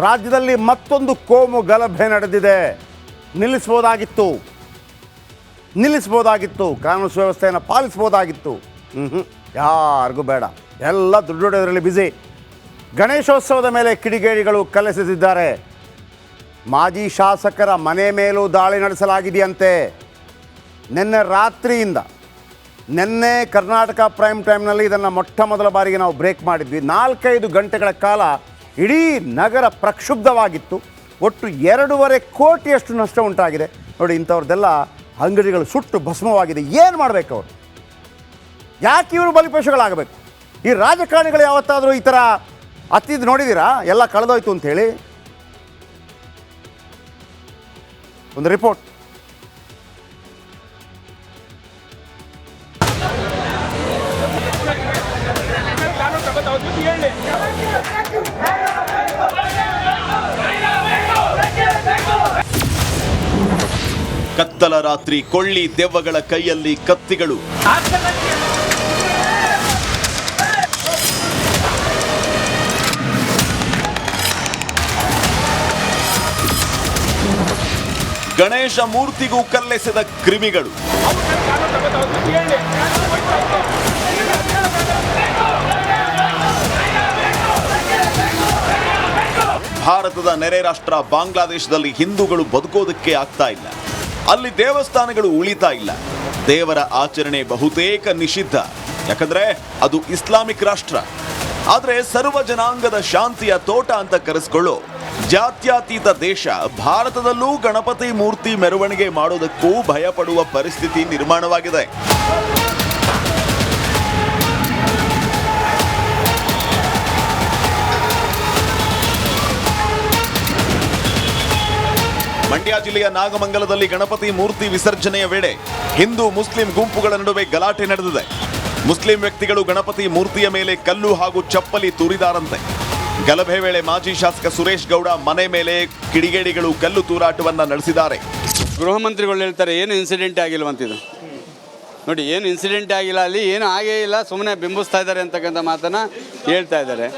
ರಾಜ್ಯದಲ್ಲಿ ಮತ್ತೊಂದು ಕೋಮು ಗಲಭೆ ನಡೆದಿದೆ. ನಿಲ್ಲಿಸ್ಬೋದಾಗಿತ್ತು ನಿಲ್ಲಿಸ್ಬೋದಾಗಿತ್ತು ಕಾನೂನು ಸುವ್ಯವಸ್ಥೆಯನ್ನು ಪಾಲಿಸ್ಬೋದಾಗಿತ್ತು ಹ್ಞೂ ಯಾರಿಗೂ ಬೇಡ. ಎಲ್ಲ ದುಡ್ಡು ಹೊಡೆಯೋದ್ರಲ್ಲಿ ಬ್ಯುಸಿ ಗಣೇಶೋತ್ಸವದ ಮೇಲೆ ಕಿಡಿಗೇಡಿಗಳು ಕಲೆಸೆದಿದ್ದಾರೆ. ಮಾಜಿ ಶಾಸಕರ ಮನೆ ಮೇಲೂ ದಾಳಿ ನಡೆಸಲಾಗಿದೆಯಂತೆ. ನಿನ್ನೆ ರಾತ್ರಿಯಿಂದ, ನಿನ್ನೆ ಕರ್ನಾಟಕ ಪ್ರೈಮ್ ಟೈಮ್ನಲ್ಲಿ ಇದನ್ನು ಮೊಟ್ಟ ಮೊದಲ ಬಾರಿಗೆ ನಾವು ಬ್ರೇಕ್ ಮಾಡಿದ್ವಿ. ನಾಲ್ಕೈದು ಗಂಟೆಗಳ ಕಾಲ ಇಡೀ ನಗರ ಪ್ರಕ್ಷುಬ್ಧವಾಗಿತ್ತು. ಒಟ್ಟು ಎರಡೂವರೆ ಕೋಟಿಯಷ್ಟು ನಷ್ಟ ಉಂಟಾಗಿದೆ. ನೋಡಿ, ಇಂಥವ್ರದ್ದೆಲ್ಲ ಅಂಗಡಿಗಳು ಸುಟ್ಟು ಭಸ್ಮವಾಗಿದೆ. ಏನು ಮಾಡಬೇಕು ಅವರು? ಯಾಕೆ ಇವರು ಬಲಿಪಶುಗಳಾಗಬೇಕು? ಈ ರಾಜಕಾರಣಿಗಳು ಯಾವತ್ತಾದರೂ ಈ ಥರ ಹತ್ತಿದ್ದು ನೋಡಿದ್ದೀರಾ ಎಲ್ಲ ಕಳೆದೋಯ್ತು ಅಂಥೇಳಿ. ಒಂದು ರಿಪೋರ್ಟ್. ಕತ್ತಲ ರಾತ್ರಿ ಕೊಳ್ಳಿ ದೆವ್ವಗಳ ಕೈಯಲ್ಲಿ ಕತ್ತಿಗಳು. ಗಣೇಶ ಮೂರ್ತಿಗೂ ಕಲ್ಲೆಸೆದ ಕ್ರಿಮಿಗಳು. ಭಾರತದ ನೆರೆ ರಾಷ್ಟ್ರ ಬಾಂಗ್ಲಾದೇಶದಲ್ಲಿ ಹಿಂದೂಗಳು ಬದುಕೋದಕ್ಕೆ ಆಗ್ತಾ ಇಲ್ಲ. ಅಲ್ಲಿ ದೇವಸ್ಥಾನಗಳು ಉಳಿತಾ ಇಲ್ಲ. ದೇವರ ಆಚರಣೆ ಬಹುತೇಕ ನಿಷಿದ್ಧ. ಯಾಕಂದ್ರೆ ಅದು ಇಸ್ಲಾಮಿಕ್ ರಾಷ್ಟ್ರ. ಆದರೆ ಸರ್ವ ಜನಾಂಗದ ಶಾಂತಿಯ ತೋಟ ಅಂತ ಕರೆಸ್ಕೊಳ್ಳೋ ಜಾತ್ಯಾತೀತ ದೇಶ ಭಾರತದಲ್ಲೂ ಗಣಪತಿ ಮೂರ್ತಿ ಮೆರವಣಿಗೆ ಮಾಡೋದಕ್ಕೂ ಭಯಪಡುವ ಪರಿಸ್ಥಿತಿ ನಿರ್ಮಾಣವಾಗಿದೆ. ಮಂಡ್ಯ ಜಿಲ್ಲೆಯ ನಾಗಮಂಗಲದಲ್ಲಿ ಗಣಪತಿ ಮೂರ್ತಿ ವಿಸರ್ಜನೆಯ ವೇಳೆ ಹಿಂದೂ ಮುಸ್ಲಿಂ ಗುಂಪುಗಳ ನಡುವೆ ಗಲಾಟೆ ನಡೆದಿದೆ. ಮುಸ್ಲಿಂ ವ್ಯಕ್ತಿಗಳು ಗಣಪತಿ ಮೂರ್ತಿಯ ಮೇಲೆ ಕಲ್ಲು ಹಾಗೂ ಚಪ್ಪಲಿ ತೂರಿದಾರಂತೆ. ಗಲಭೆ ವೇಳೆ ಮಾಜಿ ಶಾಸಕ ಸುರೇಶ್ ಗೌಡ ಮನೆ ಮೇಲೆ ಕಿಡಿಗೇಡಿಗಳು ಕಲ್ಲು ತೂರಾಟವನ್ನ ನಡೆಸಿದ್ದಾರೆ. ಗೃಹ ಮಂತ್ರಿಗಳು ಹೇಳ್ತಾರೆ, ಏನು ಇನ್ಸಿಡೆಂಟ್ ಆಗಿಲ್ವಂತಿದು ನೋಡಿ, ಏನು ಇನ್ಸಿಡೆಂಟ್ ಆಗಿಲ್ಲ, ಅಲ್ಲಿ ಏನು ಆಗೇ ಇಲ್ಲ ಸುಮ್ಮನೆ ಬಿಂಬಿಸ್ತಾ ಇದ್ದಾರೆ ಅಂತಕ್ಕಂಥ ಮಾತನ್ನ ಹೇಳ್ತಾ ಇದ್ದಾರೆ.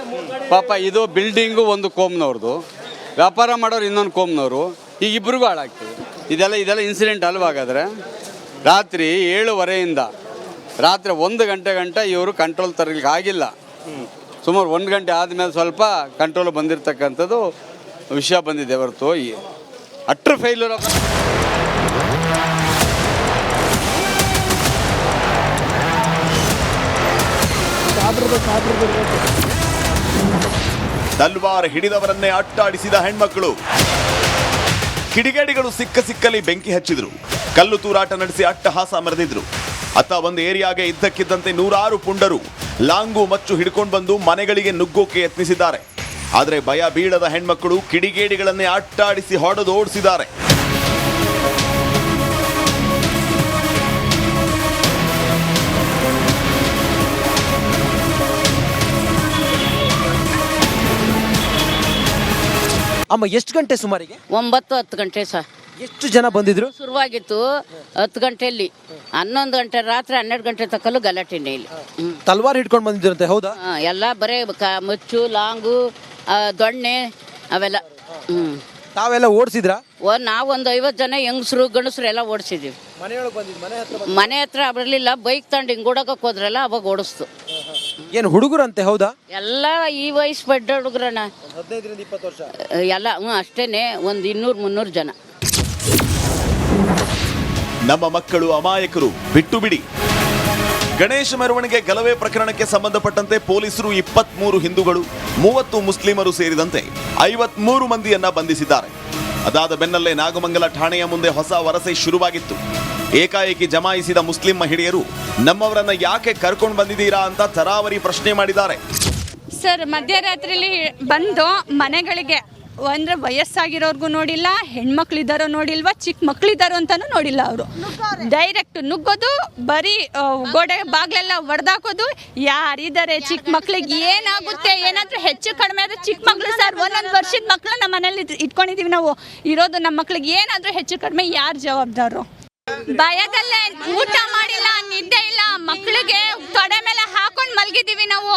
ಪಾಪ, ಇದು ಬಿಲ್ಡಿಂಗು ಒಂದು ಕೋಮ್ನವ್ರದ್ದು ವ್ಯಾಪಾರ ಮಾಡೋರು ಇನ್ನೊಂದು ಕೋಮ್ನವರು. ಈಗ ಇಬ್ಬರಿಗೂ ಹಾಳಾಗ್ತದೆ ಇದೆಲ್ಲ ಇದೆಲ್ಲ ಇನ್ಸಿಡೆಂಟ್ ಅಲ್ವಾ ಹಾಗಾದ್ರೆ? ರಾತ್ರಿ ಏಳುವರೆಯಿಂದ ರಾತ್ರಿ ಒಂದು ಗಂಟೆ ಗಂಟೆ ಇವರು ಕಂಟ್ರೋಲ್ ತರಲಿಕ್ಕೆ ಆಗಿಲ್ಲ. ಸುಮಾರು ಒಂದು ಗಂಟೆ ಆದಮೇಲೆ ಸ್ವಲ್ಪ ಕಂಟ್ರೋಲ್ ಬಂದಿರತಕ್ಕಂಥದ್ದು ವಿಷಯ ಬಂದಿದೆ ಹೊರತು. ಈ ಅಟ್ರ್ ಫೈಲೂರ್ ತಲ್ವಾರ್ ಹಿಡಿದವರನ್ನೇ ಅಟ್ಟಾಡಿಸಿದ ಹೆಣ್ಮಕ್ಕಳು ಕಿಡಿಗೇಡಿಗಳು ಸಿಕ್ಕ ಸಿಕ್ಕಲ್ಲಿ ಬೆಂಕಿ ಹಚ್ಚಿದ್ರು. ಕಲ್ಲು ತೂರಾಟ ನಡೆಸಿ ಅಟ್ಟಹಾಸ ಮರೆದಿದ್ರು. ಅತ್ತ ಒಂದು ಏರಿಯಾಗೆ ಇದ್ದಕ್ಕಿದ್ದಂತೆ ನೂರಾರು ಪುಂಡರು ಲಾಂಗು ಮಚ್ಚು ಹಿಡ್ಕೊಂಡು ಬಂದು ಮನೆಗಳಿಗೆ ನುಗ್ಗೋಕೆ ಯತ್ನಿಸಿದ್ದಾರೆ. ಆದರೆ ಭಯ ಬೀಳದ ಹೆಣ್ಮಕ್ಕಳು ಕಿಡಿಗೇಡಿಗಳನ್ನೇ ಅಟ್ಟಾಡಿಸಿ ಹೊಡೆದು ಓಡಿಸಿದ್ದಾರೆ ಅಮ್ಮ ಎಷ್ಟು ಗಂಟೆ ಸುಮಾರಿಗೆ? ಒಂಬತ್ತು ಹತ್ತು ಗಂಟೆ ಸರ್. ಎಷ್ಟು ಜನ ಬಂದಿದ್ರು? ಶುರುವಾಗಿತ್ತು ಹತ್ತು ಗಂಟೆಯಲ್ಲಿ. ಹನ್ನೊಂದು ಗಂಟೆ ರಾತ್ರಿ ಹನ್ನೆರಡು ಗಂಟೆ ತಕ್ಕಲು ಗಲಾಟೆನೇ ಇಲ್ಲಿ. ಹ್ಮ್. ತಲ್ವಾರ್ ಹಿಡ್ಕೊಂಡು ಬಂದಿದ್ರಂತೆ ಹೌದಾ? ಆ, ಎಲ್ಲ ಬರೀ ಕ ಮಚ್ಚು ಲಾಂಗು ಆ, ದೊಣ್ಣೆ ಅವೆಲ್ಲ. ಹ್ಞೂ ತಾವೆಲ್ಲ ಓಡಿಸಿದ್ರಾ? ನಾವೊಂದು ಐವತ್ತು ಜನ ಹೆಂಗಸರು ಗಂಡಸರು ಎಲ್ಲ ಓಡಿಸಿದ್ದೀವಿ ಮನೆ ಹತ್ರ ಬರಲಿಲ್ಲ ಬೈಕ್ ತಗೊಂಡು ಹಿಂಗೆ ಓಡೋಕಕ್ಕೆ ಹೋದ್ರಲ್ಲ ಅವಾಗ ಓಡಿಸ್ತು. ಏನು ಹುಡುಗರಂತೆ ಹೌದಾ? ಎಲ್ಲ ಈ ವಯಸ್ಸು ಬಡ್ಡ ಹುಡುಗ್ರಣ್ಣ ಹದಿನೈದರಿಂದ ಇಪ್ಪತ್ತು ವರ್ಷ. ಎಲ್ಲ ಹ್ಞೂ ಅಷ್ಟೇನೆ ಒಂದ್ ಇನ್ನೂರ್ ಮುನ್ನೂರ್ ಜನ. ನಮ್ಮ ಮಕ್ಕಳು ಅಮಾಯಕರು ಬಿಟ್ಟು ಬಿಡಿ. ಗಣೇಶ ಮೆರವಣಿಗೆ ಗಲಭೆ ಪ್ರಕರಣಕ್ಕೆ ಸಂಬಂಧಪಟ್ಟಂತೆ ಪೊಲೀಸರು ಇಪ್ಪತ್ಮೂರು ಹಿಂದೂಗಳು ಮೂವತ್ತು ಮುಸ್ಲಿಮರು ಸೇರಿದಂತೆ ಐವತ್ಮೂರು ಮಂದಿಯನ್ನ ಬಂಧಿಸಿದ್ದಾರೆ. ಅದಾದ ಬೆನ್ನಲ್ಲೇ ನಾಗಮಂಗಲ ಠಾಣೆಯ ಮುಂದೆ ಹೊಸ ವರಸೆ ಶುರುವಾಗಿತ್ತು. ಏಕಾಏಕಿ ಜಮಾಯಿಸಿದ ಮುಸ್ಲಿಂ ಮಹಿಳೆಯರು, ನಮ್ಮವರನ್ನ ಯಾಕೆ ಕರ್ಕೊಂಡು ಬಂದಿದ್ದೀರಾ ಅಂತ ತರಾವರಿ ಪ್ರಶ್ನೆ ಮಾಡಿದ್ದಾರೆ. ಸರ್, ಮಧ್ಯರಾತ್ರಿಲಿ ಬಂದು ಮನೆಗಳಿಗೆ, ಅಂದ್ರೆ ವಯಸ್ಸಾಗಿರೋರ್ಗು ನೋಡಿಲ್ಲ ಹೆಣ್ಮಕ್ಳು ಇದ್ದಾರೋ ನೋಡಿಲ್ವಾ ಚಿಕ್ಕ ಮಕ್ಳಿದ್ದಾರೋ ಅಂತಾನು ನೋಡಿಲ್ಲ ಅವರು. ಡೈರೆಕ್ಟ್ ನುಗ್ಗೋದು, ಬರೀ ಗೋಡೆ ಬಾಗ್ಲೆಲ್ಲ ಒಡೆದಾಕೋದು, ಯಾರಿದ್ದಾರೆ ಚಿಕ್ಕ ಮಕ್ಳಿಗೆ ಏನಾಗುತ್ತೆ, ಏನಾದ್ರೂ ಹೆಚ್ಚು ಕಡಿಮೆ ಆದ್ರೆ ಚಿಕ್ಕ ಮಕ್ಳು ಸರ್, ಒಂದೊಂದು ವರ್ಷದ ಮಕ್ಳು ನಮ್ಮ ಮನೇಲಿ ಇಟ್ಕೊಂಡಿದೀವಿ ನಾವು. ಇರೋದು ನಮ್ಮ ಮಕ್ಳಿಗೆ ಏನಾದ್ರೂ ಹೆಚ್ಚು ಕಡಿಮೆ, ಯಾರು ಜವಾಬ್ದಾರು? ಭಯದಲ್ಲೇ ಊಟ ಮಾಡಿಲ್ಲ, ನಿದ್ದೆ ಇಲ್ಲ ಮಕ್ಕಳಿಗೆ ತೊಡೆ ಮೇಲೆ ಹಾಕೊಂಡು ಮಲಗಿದೀವಿ ನಾವು.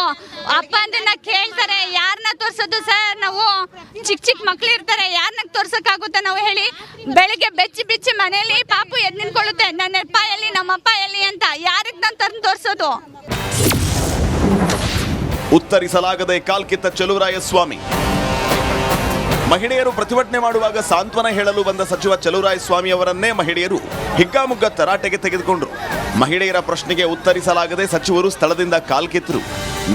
ಅಪ್ಪ ಅಂದ್ರನ್ನ ಕೇಳ್ತಾರೆ ಯಾರನ್ನ ತೋರ್ಸೋದು ಸರ್ ನಾವು? ಚಿಕ್ಕ ಚಿಕ್ಕ ಮಕ್ಳು ಇರ್ತಾರೆ ಯಾರನ್ನ ತೋರ್ಸಕ್ಕಾಗುತ್ತೆ ನಾವು ಹೇಳಿ. ಬೆಳಿಗ್ಗೆ ಬೆಚ್ಚಿ ಬಿಚ್ಚಿ ಮನೆಯಲ್ಲಿ ಪಾಪು ಎದ್ ನಿಂತ್ಕೊಳ್ಳುತ್ತೆ, ನನ್ನ ಅಪ್ಪ ಎಲ್ಲಿ ನಮ್ಮ ಅಪ್ಪ ಎಲ್ಲಿ ಅಂತ ಯಾರಿಗೆ ನಾನು ತಂದು ತೋರ್ಸೋದು? ಉತ್ತರಿಸಲಾಗದೆ ಕಾಲ್ಕಿತ್ತ ಚಲುವರಾಯ ಸ್ವಾಮಿ ಮಹಿಳೆಯರು ಪ್ರತಿಭಟನೆ ಮಾಡುವಾಗ ಸಾಂತ್ವನ ಹೇಳಲು ಬಂದ ಸಚಿವ ಸ್ವಾಮಿ ಅವರನ್ನೇ ಮಹಿಳೆಯರು ಹಿಗ್ಗಾಮುಗ್ಗ ತರಾಟೆಗೆ ತೆಗೆದುಕೊಂಡರು. ಮಹಿಳೆಯರ ಪ್ರಶ್ನೆಗೆ ಉತ್ತರಿಸಲಾಗದೆ ಸಚಿವರು ಸ್ಥಳದಿಂದ ಕಾಲ್ಕಿತ್ತರು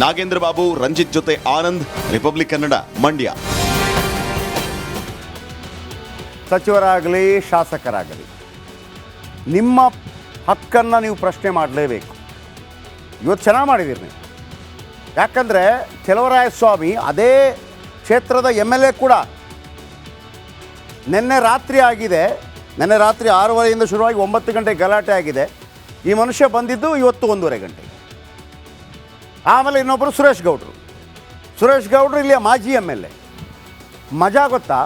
ನಾಗೇಂದ್ರ ಬಾಬು, ರಂಜಿತ್ ಜೊತೆ ಆನಂದ್, ರಿಪಬ್ಲಿಕ್ ಕನ್ನಡ, ಮಂಡ್ಯ. ಸಚಿವರಾಗಲಿ, ಶಾಸಕರಾಗಲಿ, ನಿಮ್ಮ ಹಕ್ಕನ್ನು ನೀವು ಪ್ರಶ್ನೆ ಮಾಡಲೇಬೇಕು. ಇವತ್ತು ಚೆನ್ನಾಗಿ ಮಾಡಿದ್ದೀರಿ ನೀವು. ಯಾಕಂದರೆ ಚಲುವರಾಯಸ್ವಾಮಿ ಅದೇ ಕ್ಷೇತ್ರದ ಎಂ ಎಲ್ ಎ ಕೂಡ ನಿನ್ನೆ ರಾತ್ರಿ ಆಗಿದೆ. ನಿನ್ನೆ ರಾತ್ರಿ ಆರೂವರೆಯಿಂದ ಶುರುವಾಗಿ ಒಂಬತ್ತು ಗಂಟೆ ಗಲಾಟೆ ಆಗಿದೆ. ಈ ಮನುಷ್ಯ ಬಂದಿದ್ದು ಇವತ್ತು ಒಂದೂವರೆ ಗಂಟೆ. ಆಮೇಲೆ ಇನ್ನೊಬ್ಬರು ಸುರೇಶ್ ಗೌಡ್ರು. ಸುರೇಶ್ ಗೌಡ್ರು ಇಲ್ಲಿಯ ಮಾಜಿ ಎಂ ಎಲ್ ಎ. ಮಜಾ ಗೊತ್ತಾ?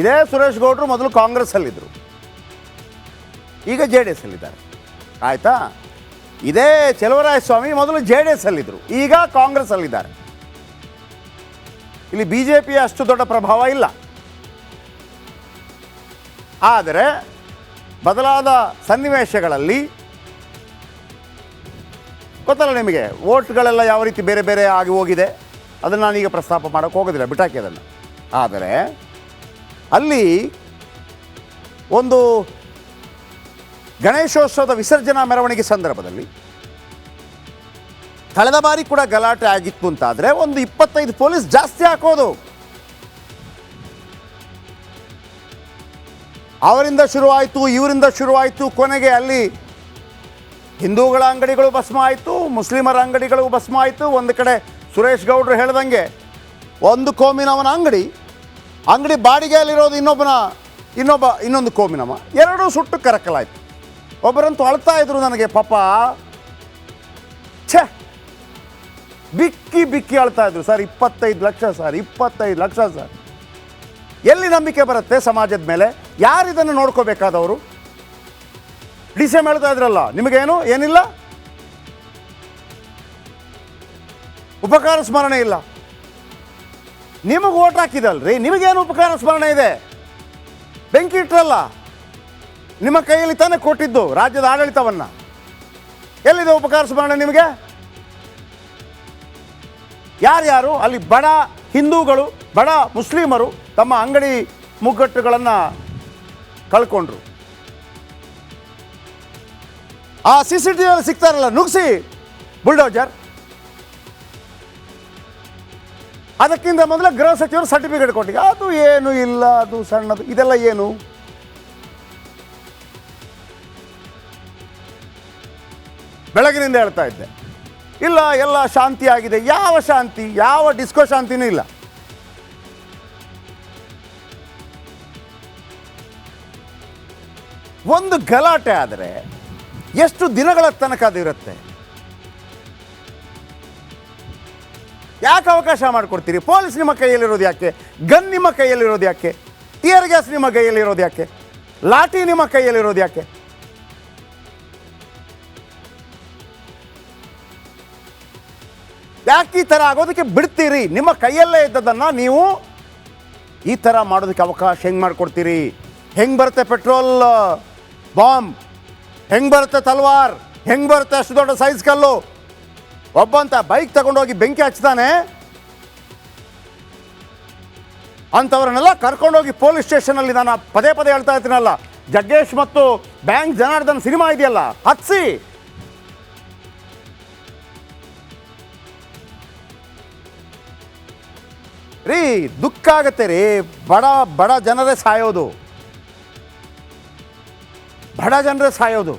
ಇದೇ ಸುರೇಶ್ ಗೌಡ್ರು ಮೊದಲು ಕಾಂಗ್ರೆಸ್ಸಲ್ಲಿದ್ದರು ಈಗ ಜೆ ಡಿ ಎಸ್ ಅಲ್ಲಿದ್ದಾರೆ ಆಯಿತಾ? ಇದೇ ಸ್ವಾಮಿ ಮೊದಲು ಜೆ ಡಿ ಎಸ್ ಅಲ್ಲಿದ್ದರು ಈಗ ಕಾಂಗ್ರೆಸ್ ಅಲ್ಲಿದ್ದಾರೆ ಇಲ್ಲಿ ಬಿ ಜೆ ಪಿಯ ಅಷ್ಟು ದೊಡ್ಡ ಪ್ರಭಾವ ಇಲ್ಲ. ಆದರೆ ಬದಲಾದ ಸನ್ನಿವೇಶಗಳಲ್ಲಿ ಗೊತ್ತಲ್ಲ ನಿಮಗೆ, ವೋಟ್ಗಳೆಲ್ಲ ಯಾವ ರೀತಿ ಬೇರೆ ಬೇರೆ ಆಗಿ ಹೋಗಿದೆ, ಅದನ್ನು ನಾನೀಗ ಪ್ರಸ್ತಾಪ ಮಾಡೋಕ್ಕೆ ಹೋಗೋದಿಲ್ಲ ಬಿಟ್ಟಾಕಿ ಅದನ್ನು. ಆದರೆ ಅಲ್ಲಿ ಒಂದು ಗಣೇಶೋತ್ಸವದ ವಿಸರ್ಜನಾ ಮೆರವಣಿಗೆ ಸಂದರ್ಭದಲ್ಲಿ ಕಳೆದ ಬಾರಿ ಕೂಡ ಗಲಾಟೆ ಆಗಿತ್ತು ಅಂತಾದರೆ ಒಂದು ಇಪ್ಪತ್ತೈದು ಪೊಲೀಸ್ ಜಾಸ್ತಿ ಹಾಕೋದು. ಅವರಿಂದ ಶುರುವಾಯಿತು, ಇವರಿಂದ ಶುರುವಾಯಿತು ಕೊನೆಗೆ ಅಲ್ಲಿ ಹಿಂದೂಗಳ ಅಂಗಡಿಗಳು ಭಸ್ಮ ಆಯಿತು ಮುಸ್ಲಿಮರ ಅಂಗಡಿಗಳು ಭಸ್ಮ ಆಯಿತು ಒಂದು ಕಡೆ ಸುರೇಶ್ ಗೌಡ್ರು ಹೇಳ್ದಂಗೆ, ಒಂದು ಕೋಮಿನವನ ಅಂಗಡಿ ಅಂಗಡಿ ಬಾಡಿಗೆಯಲ್ಲಿರೋದು ಇನ್ನೊಬ್ಬನ, ಇನ್ನೊಬ್ಬ, ಇನ್ನೊಂದು ಕೋಮಿನವ. ಎರಡೂ ಸುಟ್ಟು ಕರಕಲಾಯಿತು. ಒಬ್ಬರಂತೂ ಅಳ್ತಾ ಇದ್ರು ನನಗೆ, ಪಾಪ. ಛೆ! ಬಿಕ್ಕಿ ಬಿಕ್ಕಿ ಅಳ್ತಾ ಇದ್ರು. ಸರ್, ಇಪ್ಪತ್ತೈದು ಲಕ್ಷ, ಸರ್, ಇಪ್ಪತ್ತೈದು ಲಕ್ಷ, ಸರ್. ಎಲ್ಲಿ ನಂಬಿಕೆ ಬರುತ್ತೆ ಸಮಾಜದ ಮೇಲೆ? ಯಾರು ಇದನ್ನು ನೋಡ್ಕೋಬೇಕಾದವರು? ಡಿ ಸಿ ಎಂ ಹೇಳ್ತಾ ಇದ್ರಲ್ಲ, ನಿಮಗೇನು? ಏನಿಲ್ಲ? ಉಪಕಾರ ಸ್ಮರಣೆ ಇಲ್ಲ. ನಿಮಗೆ ಓಟ್ ಹಾಕಿದಲ್ರಿ? ನಿಮಗೇನು ಉಪಕಾರ ಸ್ಮರಣೆ ಇದೆ? ಬೆಂಕಿ ಇಟ್ರಲ್ಲ? ನಿಮ್ಮ ಕೈಯಲ್ಲಿ ತಾನೇ ಕೊಟ್ಟಿದ್ದು ರಾಜ್ಯದ ಆಡಳಿತವನ್ನ. ಎಲ್ಲಿದೆ ಉಪಕಾರ ಸ್ಮರಣೆ ನಿಮಗೆ? ಯಾರ್ಯಾರು? ಅಲ್ಲಿ ಬಡ ಹಿಂದೂಗಳು, ಬಡ ಮುಸ್ಲಿಮರು ತಮ್ಮ ಅಂಗಡಿ ಮುಗ್ಗಟ್ಟುಗಳನ್ನು ಕಳ್ಕೊಂಡ್ರು. ಆ ಸಿ ಸಿ ಟಿ ವಿಯಲ್ಲಿ ಸಿಗ್ತಾರಲ್ಲ ನುಗ್ಸಿ, ಬುಲ್ಡೋಜರ್. ಅದಕ್ಕಿಂತ ಮೊದಲು ಗೃಹ ಸಚಿವರು ಸರ್ಟಿಫಿಕೇಟ್ ಕೊಟ್ಟಿಗೆ, ಅದು ಏನು ಇಲ್ಲ, ಅದು ಸಣ್ಣದು, ಇದೆಲ್ಲ ಏನು? ಬೆಳಗಿನಿಂದ ಹೇಳ್ತಾ ಇದ್ದೆ. ಇಲ್ಲ, ಎಲ್ಲ ಶಾಂತಿ ಆಗಿದೆ ಯಾವ ಶಾಂತಿ? ಯಾವ ಡಿಸ್ಕೋ ಶಾಂತಿನೂ ಇಲ್ಲ. ಒಂದು ಗಲಾಟೆ ಆದರೆ ಎಷ್ಟು ದಿನಗಳ ತನಕ ಅದು ಇರುತ್ತೆ? ಯಾಕೆ ಅವಕಾಶ ಮಾಡಿಕೊಡ್ತೀರಿ? ಪೊಲೀಸ್ ನಿಮ್ಮ ಕೈಯಲ್ಲಿರೋದು ಯಾಕೆ? ಗನ್ ನಿಮ್ಮ ಕೈಯಲ್ಲಿರೋದು ಯಾಕೆ? ಟಿಯರ್ ಗ್ಯಾಸ್ ನಿಮ್ಮ ಕೈಯಲ್ಲಿರೋದು ಯಾಕೆ? ಲಾಠಿ ನಿಮ್ಮ ಕೈಯಲ್ಲಿರೋದು ಯಾಕೆ? ಯಾಕೆ ಈ ಥರ ಆಗೋದಕ್ಕೆ ಬಿಡ್ತೀರಿ? ನಿಮ್ಮ ಕೈಯಲ್ಲೇ ಇದ್ದದನ್ನು ನೀವು ಈ ಥರ ಮಾಡೋದಕ್ಕೆ ಅವಕಾಶ ಹೆಂಗೆ ಮಾಡಿಕೊಡ್ತೀರಿ? ಹೆಂಗೆ ಬರುತ್ತೆ ಪೆಟ್ರೋಲ್? ಬಾಂಬ್. ಹೆಂಗೆ ಬರುತ್ತೆ ತಲ್ವಾರ್? ಹೆಂಗೆ ಬರುತ್ತೆ ಅಷ್ಟು ದೊಡ್ಡ ಸೈಜ್ ಕಲ್ಲು? ಒಬ್ಬಂತ ಬೈಕ್ ತಗೊಂಡೋಗಿ ಬೆಂಕಿ ಹಚ್ತಾನೆ ಅಂಥವ್ರನ್ನೆಲ್ಲ ಕರ್ಕೊಂಡೋಗಿ ಪೊಲೀಸ್ ಸ್ಟೇಷನಲ್ಲಿ ನಾನು ಪದೇ ಪದೇ ಹೇಳ್ತಾ ಇರ್ತೀನಲ್ಲ, ಜಗ್ಗೇಶ್ ಮತ್ತು ಬ್ಯಾಂಕ್ ಜನಾರ್ದನ್ ಸಿನಿಮಾ ಇದೆಯಲ್ಲ, ಹತ್ಸಿ. ರೀ, ದುಃಖ ಆಗತ್ತೆ ರೀ. ಬಡ ಬಡ ಜನರೇ ಸಾಯೋದು. ಬಡ ಜನರೇ ಸಾಯೋದು.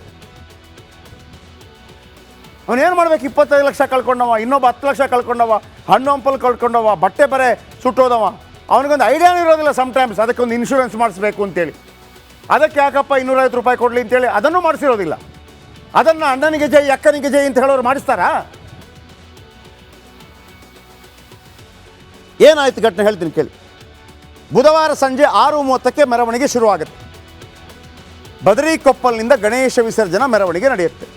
ಅವನೇನು ಮಾಡ್ಬೇಕು? ಇಪ್ಪತ್ತೈದು ಲಕ್ಷ ಕಳ್ಕೊಂಡವ, ಇನ್ನೊಬ್ಬ ಹತ್ತು ಲಕ್ಷ ಕಳ್ಕೊಂಡವ, ಹಣ್ಣು ಹಂಪಲ್ ಕಳ್ಕೊಂಡವ, ಬಟ್ಟೆ ಬರೆ ಸುಟ್ಟೋದವ. ಅವನಿಗೊಂದು ಐಡಿಯಾನೂ ಇರೋದಿಲ್ಲ ಸಮ್ಟೈಮ್ಸ್ ಅದಕ್ಕೊಂದು ಇನ್ಶೂರೆನ್ಸ್ ಮಾಡಿಸ್ಬೇಕು ಅಂತೇಳಿ. ಅದಕ್ಕೆ ಯಾಕಪ್ಪ ಇನ್ನೂರೈವತ್ತು ರೂಪಾಯಿ ಕೊಡಲಿ ಅಂತೇಳಿ ಅದನ್ನು ಮಾಡಿಸಿರೋದಿಲ್ಲ. ಅದನ್ನು ಅಣ್ಣನಿಗೆ ಜೈ, ಅಕ್ಕನಿಗೆ ಜೈ ಅಂತ ಹೇಳೋರು ಮಾಡಿಸ್ತಾರಾ? ಏನಾಯ್ತು ಘಟನೆ ಹೇಳ್ತೀನಿ ಕೇಳಿ. ಬುಧವಾರ ಸಂಜೆ ಆರು ಮೂವತ್ತಕ್ಕೆ ಮೆರವಣಿಗೆ ಶುರುವಾಗುತ್ತೆ. ಬದರಿಕೊಪ್ಪಲ್ನಿಂದ ಗಣೇಶ ವಿಸರ್ಜನಾ ಮೆರವಣಿಗೆ ನಡೆಯುತ್ತೆ.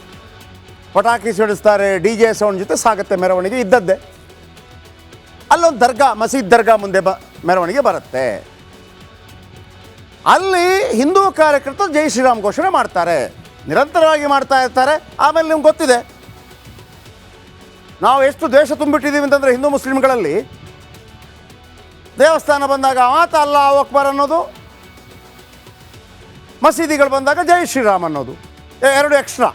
ಪಟಾಕಿ ಸಿಡಿಸ್ತಾರೆ, ಡಿ ಜೆ ಸೌಂಡ್ ಜೊತೆ ಸಾಗುತ್ತೆ ಮೆರವಣಿಗೆ ಇದ್ದದ್ದೇ. ಅಲ್ಲೊಂದು ದರ್ಗಾ, ಮಸೀದ್ ದರ್ಗಾ ಮುಂದೆ ಬ, ಮೆರವಣಿಗೆ ಬರುತ್ತೆ. ಅಲ್ಲಿ ಹಿಂದೂ ಕಾರ್ಯಕರ್ತರು ಜೈ ಶ್ರೀರಾಮ್ ಘೋಷಣೆ ಮಾಡ್ತಾರೆ. ನಿರಂತರವಾಗಿ ಮಾಡ್ತಾ ಇರ್ತಾರೆ. ಆಮೇಲೆ ನಿಮ್ಗೆ ಗೊತ್ತಿದೆ. ನಾವು ಎಷ್ಟು ದ್ವೇಷ ತುಂಬಿಟ್ಟಿದ್ದೀವಿ ಅಂತಂದರೆ ಹಿಂದೂ ಮುಸ್ಲಿಮ್ಗಳಲ್ಲಿ ದೇವಸ್ಥಾನ ಬಂದಾಗ ಮಾತ ಅಲ್ಲ ಅಕ್ಬರ್ ಅನ್ನೋದು, ಮಸೀದಿಗಳು ಬಂದಾಗ ಜೈ ಶ್ರೀರಾಮ್ ಅನ್ನೋದು. ಎರಡು ಎಕ್ಸ್ಟ್ರಾ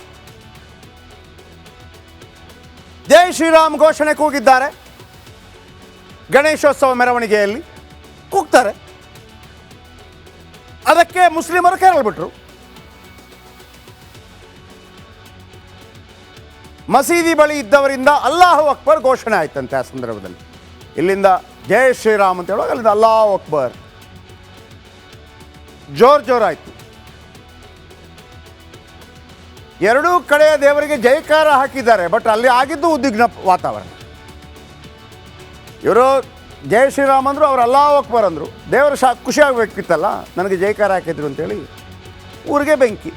ಜೈ ಶ್ರೀರಾಮ್ ಘೋಷಣೆ ಕೂಗಿದ್ದಾರೆ. ಗಣೇಶೋತ್ಸವ ಮೆರವಣಿಗೆಯಲ್ಲಿ ಕೂಗ್ತಾರೆ. ಅದಕ್ಕೆ ಮುಸ್ಲಿಮರು ಕೆರಳ್ಬಿಟ್ರು ಮಸೀದಿ ಬಳಿ ಇದ್ದವರಿಂದ ಅಲ್ಲಾಹು ಅಕ್ಬರ್ ಘೋಷಣೆ ಆಯ್ತಂತೆ ಆ ಸಂದರ್ಭದಲ್ಲಿ. ಇಲ್ಲಿಂದ ಜೈ ಶ್ರೀರಾಮ್ ಅಂತ ಹೇಳುವಾಗ ಅಲ್ಲಿಂದ ಅಲ್ಲಾ ಅಕ್ಬರ್. ಜೋರ್ ಜೋರಾಯ್ತು ಎರಡೂ ಕಡೆಯ ದೇವರಿಗೆ ಜೈಕಾರ ಹಾಕಿದ್ದಾರೆ ಬಟ್ ಅಲ್ಲಿ ಆಗಿದ್ದು ಉದ್ವಿಗ್ನ ವಾತಾವರಣ. ಇವರು ಜೈ ಶ್ರೀರಾಮ್ ಅಂದರು, ಅವ್ರು ಅಲ್ಲಾ ಅಕ್ಬರ್ ಅಂದರು. ದೇವರು ಶಾ ಖುಷಿ ಆಗಬೇಕಿತ್ತಲ್ಲ ನನಗೆ ಜೈಕಾರ ಹಾಕಿದ್ರು ಅಂತೇಳಿ ಊರಿಗೆ ಬೆಂಕಿ.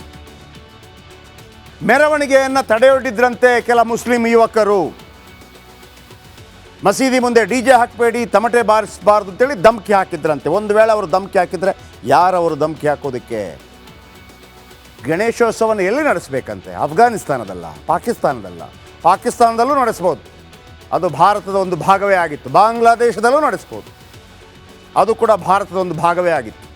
ಮೆರವಣಿಗೆಯನ್ನು ತಡೆಯೊಡ್ಡಿದ್ರಂತೆ ಕೆಲ ಮುಸ್ಲಿಂ ಯುವಕರು. ಮಸೀದಿ ಮುಂದೆ ಡಿ ಜೆ ಹಾಕಬೇಡಿ, ತಮಟೆ ಬಾರಿಸಬಾರ್ದು ಅಂತೇಳಿ ಧಮಕಿ ಹಾಕಿದ್ರಂತೆ. ಒಂದು ವೇಳೆ ಅವರು ಧಮಕಿ ಹಾಕಿದರೆ ಯಾರವರು ಧಮಕಿ ಹಾಕೋದಕ್ಕೆ? ಗಣೇಶೋತ್ಸವನ ಎಲ್ಲಿ ನಡೆಸಬೇಕಂತೆ? ಅಫ್ಘಾನಿಸ್ತಾನದಲ್ಲ ಪಾಕಿಸ್ತಾನದಲ್ಲ? ಪಾಕಿಸ್ತಾನದಲ್ಲೂ ನಡೆಸ್ಬೋದು. ಅದು ಭಾರತದ ಒಂದು ಭಾಗವೇ ಆಗಿತ್ತು. ಬಾಂಗ್ಲಾದೇಶದಲ್ಲೂ ನಡೆಸ್ಬೋದು. ಅದು ಕೂಡ ಭಾರತದ ಒಂದು ಭಾಗವೇ ಆಗಿತ್ತು.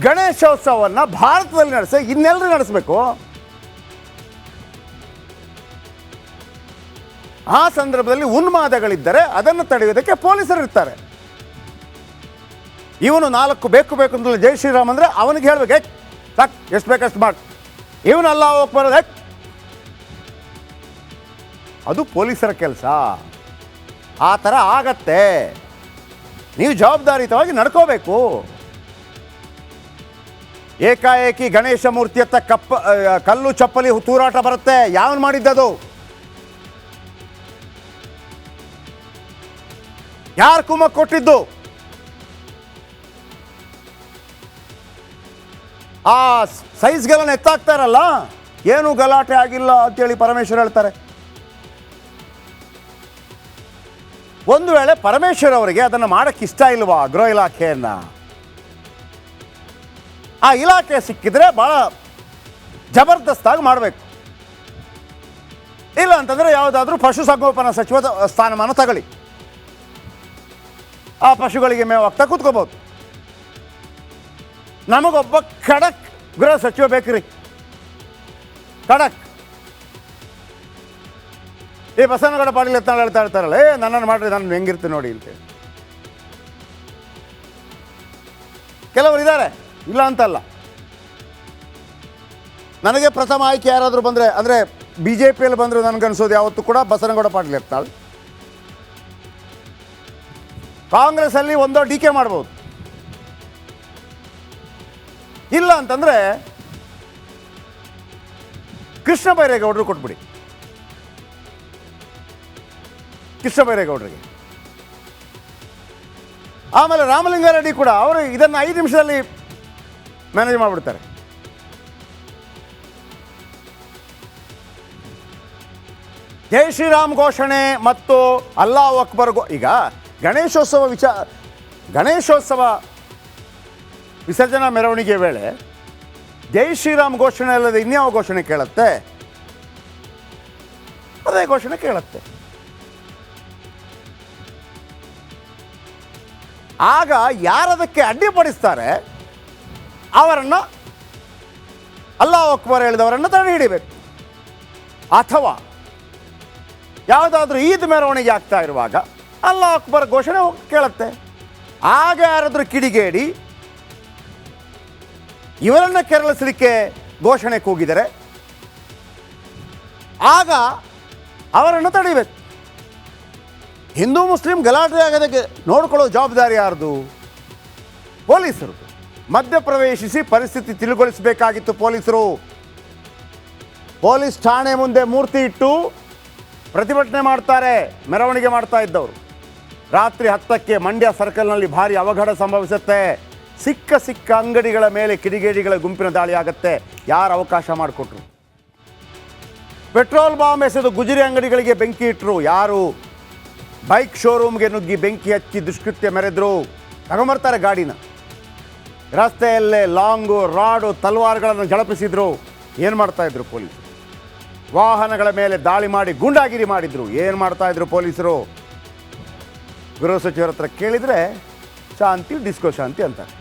ಗಣೇಶೋತ್ಸವವನ್ನು ಭಾರತದಲ್ಲಿ ನಡೆಸಿ ಇನ್ನೆಲ್ಲರೂ ನಡೆಸಬೇಕು? ಆ ಸಂದರ್ಭದಲ್ಲಿ ಉನ್ಮಾದಗಳಿದ್ದರೆ ಅದನ್ನು ತಡೆಯೋದಕ್ಕೆ ಪೊಲೀಸರು ಇರ್ತಾರೆ. ಇವನು ನಾಲ್ಕು ಬೇಕು ಬೇಕು ಅಂತ ಜೈ ಶ್ರೀರಾಮ್ ಅಂದರೆ ಅವನಿಗೆ ಹೇಳ್ಬೇಕು ಏ ಸಾಕ್, ಎಷ್ಟು ಬೇಕಷ್ಟು ಮಾಡಿ. ಇವನಲ್ಲ ಹೋಗಿ ಬರೋದು ಏ ಅದು ಪೊಲೀಸರ ಕೆಲಸ. ಆ ಥರ ಆಗತ್ತೆ. ನೀವು ಜವಾಬ್ದಾರಿಯುತವಾಗಿ ನಡ್ಕೋಬೇಕು. ಏಕಾಏಕಿ ಗಣೇಶ ಮೂರ್ತಿಯತ್ತ ಕಪ್ಪ ಕಲ್ಲು ಚಪ್ಪಲಿ ತೂರಾಟ ಬರುತ್ತೆ. ಯಾವನು ಮಾಡಿದ್ದದು? ಯಾರು ಕುಮಕ್ ಕೊಟ್ಟಿದ್ದು? ಆ ಸೈಜ್ಗೆಲ್ಲ ಎತ್ತಾಕ್ತಾರಲ್ಲ ಏನು ಗಲಾಟೆ ಆಗಿಲ್ಲ ಅಂತೇಳಿ ಪರಮೇಶ್ವರ್ ಹೇಳ್ತಾರೆ. ಒಂದು ವೇಳೆ ಪರಮೇಶ್ವರ್ ಅವರಿಗೆ ಅದನ್ನು ಮಾಡಕ್ಕೆ ಇಷ್ಟ ಇಲ್ವಾ ಗೃಹ ಇಲಾಖೆಯನ್ನ? ಆ ಇಲಾಖೆ ಸಿಕ್ಕಿದ್ರೆ ಭಾಳ ಜಬರ್ದಸ್ತಾಗಿ ಮಾಡಬೇಕು. ಇಲ್ಲ ಅಂತಂದರೆ ಯಾವುದಾದ್ರೂ ಪಶುಸಂಗೋಪನಾ ಸಚಿವ ಸ್ಥಾನಮಾನ ತಗೊಳ್ಳಿ. ಆ ಪಶುಗಳಿಗೆ ಮೇವು ಹಾಕ್ತಾ ಕೂತ್ಕೋಬೋದು. ನಮಗೊಬ್ಬ ಖಡಕ್ ಗೃಹ ಸಚಿವ ಬೇಕ್ರಿ. ಖಡಕ್. ಈ ಬಸವನಗೌಡ ಪಾಟೀಲ್ ಎತ್ತ ಹೇಳ್ತಾ ಇರ್ತಾರಲ್ಲ, ಏ, ನನ್ನನ್ನು ಮಾಡ್ರಿ, ನಾನು ಹೆಂಗಿರ್ತೀನಿ ನೋಡಿ ಅಂತೇಳಿ ಕೆಲವರು ಇದ್ದಾರೆ, ಇಲ್ಲ ಅಂತಲ್ಲ. ನನಗೆ ಪ್ರಥಮ ಆಯ್ಕೆ ಯಾರಾದರೂ ಬಂದರೆ, ಅಂದರೆ ಬಿ ಜೆ ಪಿಯಲ್ಲಿ ಬಂದರೆ ನನಗನ್ಸೋದು ಯಾವತ್ತೂ ಕೂಡ ಬಸನಗೌಡ ಪಾಟೀಲ್ ಎತ್ತಾಳು ಕಾಂಗ್ರೆಸ್ಸಲ್ಲಿ ಒಂದೋ ಡಿ ಕೆ ಮಾಡ್ಬೋದು. ಇಲ್ಲ ಅಂತಂದ್ರೆ ಕೃಷ್ಣ ಬೈರೇಗೌಡರು ಕೊಟ್ಬಿಡಿ. ಕೃಷ್ಣ ಬೈರೇಗೌಡರಿಗೆ. ಆಮೇಲೆ ರಾಮಲಿಂಗಾರೆಡ್ಡಿ ಕೂಡ ಅವರು ಇದನ್ನು ಐದು ನಿಮಿಷದಲ್ಲಿ ಮ್ಯಾನೇಜ್ ಮಾಡಿಬಿಡ್ತಾರೆ. ಜೈ ಶ್ರೀರಾಮ್ ಘೋಷಣೆ ಮತ್ತು ಅಲ್ಲಾ ಅಕ್ಬರ್ ಈಗ ಗಣೇಶೋತ್ಸವ ವಿಚಾರ ಗಣೇಶೋತ್ಸವ ವಿಸರ್ಜನಾ ಮೆರವಣಿಗೆ ವೇಳೆ ಜೈ ಶ್ರೀರಾಮ್ ಘೋಷಣೆ ಅಲ್ಲದೆ ಇನ್ಯಾವ ಘೋಷಣೆ ಕೇಳುತ್ತೆ? ಅದೇ ಘೋಷಣೆ ಕೇಳುತ್ತೆ. ಆಗ ಯಾರದಕ್ಕೆ ಅಡ್ಡಿಪಡಿಸ್ತಾರೆ ಅವರನ್ನು ಅಲ್ಲಾಹ್ ಅಕ್ಬರ್ ಹೇಳಿದವರನ್ನು ತಡೆ ಹಿಡಿಬೇಕು. ಅಥವಾ ಯಾವುದಾದ್ರೂ ಈದ್ ಮೆರವಣಿಗೆ ಆಗ್ತಾ ಇರುವಾಗ ಅಲ್ಲಾಹ್ ಅಕ್ಬರ್ ಘೋಷಣೆ ಕೇಳುತ್ತೆ. ಆಗ ಯಾರಾದರೂ ಕಿಡಿಗೇಡಿ ಇವರನ್ನು ಕೆರಳಿಸಲಿಕ್ಕೆ ಘೋಷಣೆ ಕೂಗಿದರೆ, ಆಗ ಅವರನ್ನು ತಡೆಯಬೇಕು ಹಿಂದೂ ಮುಸ್ಲಿಂ ಗಲಾಟೆ ಆಗದಕ್ಕೆ ನೋಡ್ಕೊಳ್ಳೋ ಜವಾಬ್ದಾರಿ ಯಾರ್ದು? ಪೊಲೀಸರು. ಮಧ್ಯಪ್ರವೇಶಿಸಿ ಪರಿಸ್ಥಿತಿ ತಿಳಿಗೊಳಿಸಬೇಕಾಗಿತ್ತು ಪೊಲೀಸರು. ಪೊಲೀಸ್ ಠಾಣೆ ಮುಂದೆ ಮೂರ್ತಿ ಇಟ್ಟು ಪ್ರತಿಭಟನೆ ಮಾಡ್ತಾರೆ, ಮೆರವಣಿಗೆ ಮಾಡ್ತಾ ಇದ್ದವರು. ರಾತ್ರಿ ಹತ್ತಕ್ಕೆ ಮಂಡ್ಯ ಸರ್ಕಲ್ನಲ್ಲಿ ಭಾರಿ ಅವಘಡ ಸಂಭವಿಸುತ್ತೆ. ಸಿಕ್ಕ ಸಿಕ್ಕ ಅಂಗಡಿಗಳ ಮೇಲೆ ಕಿಡಿಗೇಡಿಗಳ ಗುಂಪಿನ ದಾಳಿ ಆಗತ್ತೆ ಯಾರು ಅವಕಾಶ ಮಾಡಿಕೊಟ್ರು? ಪೆಟ್ರೋಲ್ ಬಾಂಬ್ ಎಸೆದು ಗುಜರಿ ಅಂಗಡಿಗಳಿಗೆ ಬೆಂಕಿ ಇಟ್ಟರು ಯಾರು? ಬೈಕ್ ಶೋರೂಮ್ಗೆ ನುಗ್ಗಿ ಬೆಂಕಿ ಹಚ್ಚಿ ದುಷ್ಕೃತ್ಯ ಮೆರೆದ್ರು. ತಗೊಂಬರ್ತಾರೆ ಗಾಡಿನ. ರಸ್ತೆಯಲ್ಲೇ ಲಾಂಗು, ರಾಡು, ತಲ್ವಾರ್ಗಳನ್ನು ಝಳಪಿಸಿದ್ರು ಏನು ಮಾಡ್ತಾ ಇದ್ರು ಪೊಲೀಸರು? ವಾಹನಗಳ ಮೇಲೆ ದಾಳಿ ಮಾಡಿ ಗೂಂಡಾಗಿರಿ ಮಾಡಿದ್ರು. ಏನು ಮಾಡ್ತಾ ಇದ್ರು ಪೊಲೀಸರು? ಗೃಹ ಸಚಿವರ ಹತ್ರ ಕೇಳಿದರೆ ಶಾಂತಿ ಡಿಸ್ಕೋ ಶಾಂತಿ ಅಂತಾರೆ